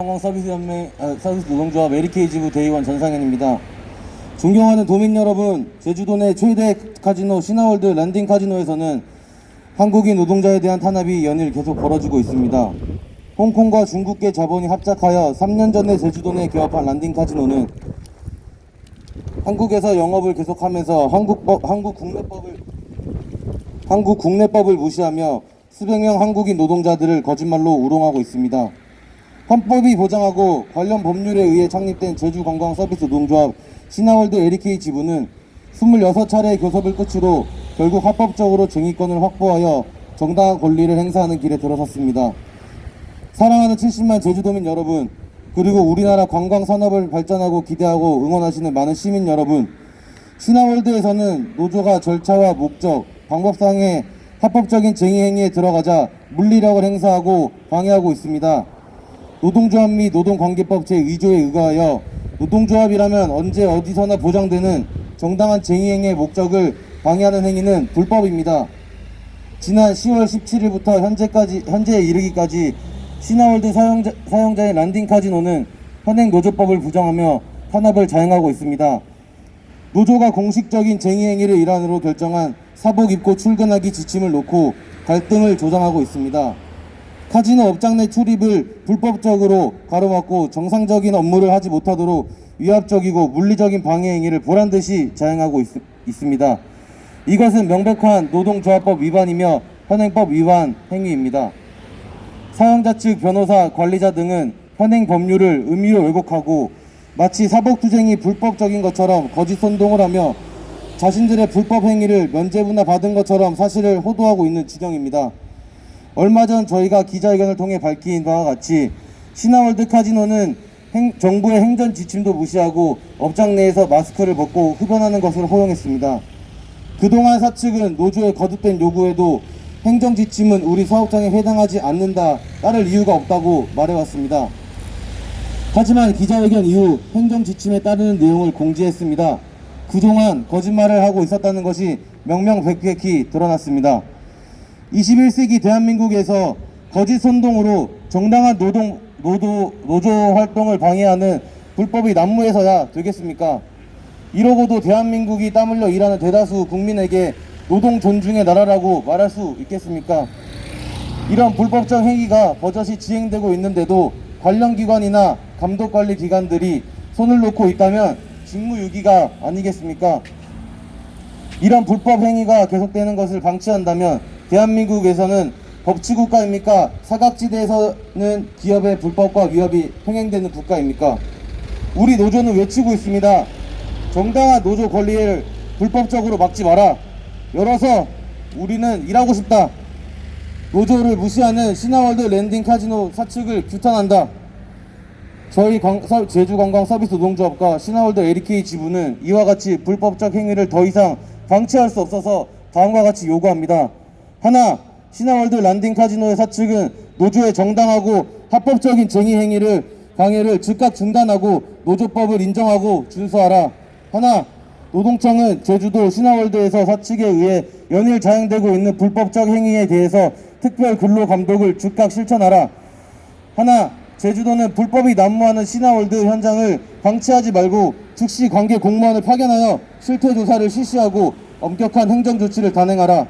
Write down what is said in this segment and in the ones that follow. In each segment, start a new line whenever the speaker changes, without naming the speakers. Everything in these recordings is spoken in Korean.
관광 서비스 연맹 아, 서비스 노동조합 메리케이지부 대의원 전상현입니다. 존경하는 도민 여러분, 제주도 내 최대 카지노 신화월드 랜딩 카지노에서는 한국인 노동자에 대한 탄압이 연일 계속 벌어지고 있습니다. 홍콩과 중국계 자본이 합작하여 3년 전에 제주도 내 개업한 랜딩 카지노는 한국에서 영업을 계속하면서 한국법, 한국 국내법을 한국 국내법을 무시하며 수백 명 한국인 노동자들을 거짓말로 우롱하고 있습니다. 헌법이 보장하고 관련 법률에 의해 창립된 제주관광서비스 노동조합 신화월드 LK 지부는 26차례의 교섭을 끝으로 결국 합법적으로 쟁의권을 확보하여 정당한 권리를 행사하는 길에 들어섰습니다. 사랑하는 70만 제주도민 여러분, 그리고 우리나라 관광 산업을 발전하고 기대하고 응원하시는 많은 시민 여러분, 신화월드에서는 노조가 절차와 목적, 방법상의 합법적인 쟁의 행위에 들어가자 물리력을 행사하고 방해하고 있습니다. 노동조합 및 노동관계법 제2조에 의거하여 노동조합이라면 언제 어디서나 보장되는 정당한 쟁의행위의 목적을 방해하는 행위는 불법입니다. 지난 10월 17일부터 현재까지 현재에 이르기까지 신화월드 사용자, 사용자의 란딩 카지노는 현행 노조법을 부정하며 탄압을 자행하고 있습니다. 노조가 공식적인 쟁의 행위를 일환으로 결정한 사복 입고 출근하기 지침을 놓고 갈등을 조장하고 있습니다. 카지노 업장 내 출입을 불법적으로 가로막고 정상적인 업무를 하지 못하도록 위압적이고 물리적인 방해 행위를 보란 듯이 자행하고 있, 있습니다. 이것은 명백한 노동조합법 위반이며 현행법 위반 행위입니다. 사용자 측 변호사, 관리자 등은 현행 법률을 의미로 왜곡하고 마치 사법투쟁이 불법적인 것처럼 거짓 선동을 하며 자신들의 불법 행위를 면죄부나 받은 것처럼 사실을 호도하고 있는 지경입니다. 얼마 전 저희가 기자회견을 통해 밝힌 바와 같이 신화월드 카지노는 행- 정부의 행전 지침도 무시하고 업장 내에서 마스크를 벗고 흡연하는 것을 허용했습니다. 그동안 사측은 노조의 거듭된 요구에도 행정 지침은 우리 사업장에 해당하지 않는다 따를 이유가 없다고 말해왔습니다. 하지만 기자회견 이후 행정 지침에 따르는 내용을 공지했습니다. 그동안 거짓말을 하고 있었다는 것이 명명백백히 드러났습니다. 21세기 대한민국에서 거짓 선동으로 정당한 노동 노도 노조 활동을 방해하는 불법이 난무해서야 되겠습니까? 이러고도 대한민국이 땀 흘려 일하는 대다수 국민에게 노동 존중의 나라라고 말할 수 있겠습니까? 이런 불법적 행위가 버젓이 지행되고 있는데도 관련 기관이나 감독 관리 기관들이 손을 놓고 있다면 직무유기가 아니겠습니까? 이런 불법 행위가 계속되는 것을 방치한다면 대한민국에서는 법치 국가입니까? 사각지대에서는 기업의 불법과 위협이 평행되는 국가입니까? 우리 노조는 외치고 있습니다. 정당한 노조 권리를 불법적으로 막지 마라. 열어서 우리는 일하고 싶다. 노조를 무시하는 신화월드 랜딩 카지노 사측을 규탄한다. 저희 관- 서- 제주관광 서비스 노동조합과 신화월드 LK 지부는 이와 같이 불법적 행위를 더 이상 방치할 수 없어서 다음과 같이 요구합니다. 하나, 신화월드 랜딩 카지노의 사측은 노조의 정당하고 합법적인 쟁의 행위를 방해를 즉각 중단하고 노조법을 인정하고 준수하라. 하나, 노동청은 제주도 신화월드에서 사측에 의해 연일 자행되고 있는 불법적 행위에 대해서 특별 근로 감독을 즉각 실천하라. 하나, 제주도는 불법이 난무하는 신화월드 현장을 방치하지 말고 즉시 관계 공무원을 파견하여 실태 조사를 실시하고 엄격한 행정 조치를 단행하라.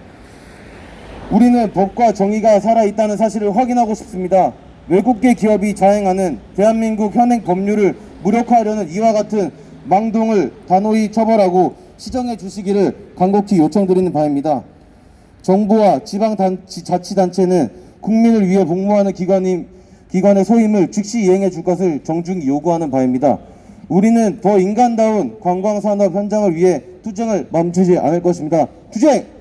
우리는 법과 정의가 살아있다는 사실을 확인하고 싶습니다. 외국계 기업이 자행하는 대한민국 현행 법률을 무력화하려는 이와 같은 망동을 단호히 처벌하고 시정해 주시기를 간곡히 요청드리는 바입니다. 정부와 지방자치단체는 국민을 위해 복무하는 기관인, 기관의 소임을 즉시 이행해 줄 것을 정중히 요구하는 바입니다. 우리는 더 인간다운 관광산업 현장을 위해 투쟁을 멈추지 않을 것입니다. 투쟁!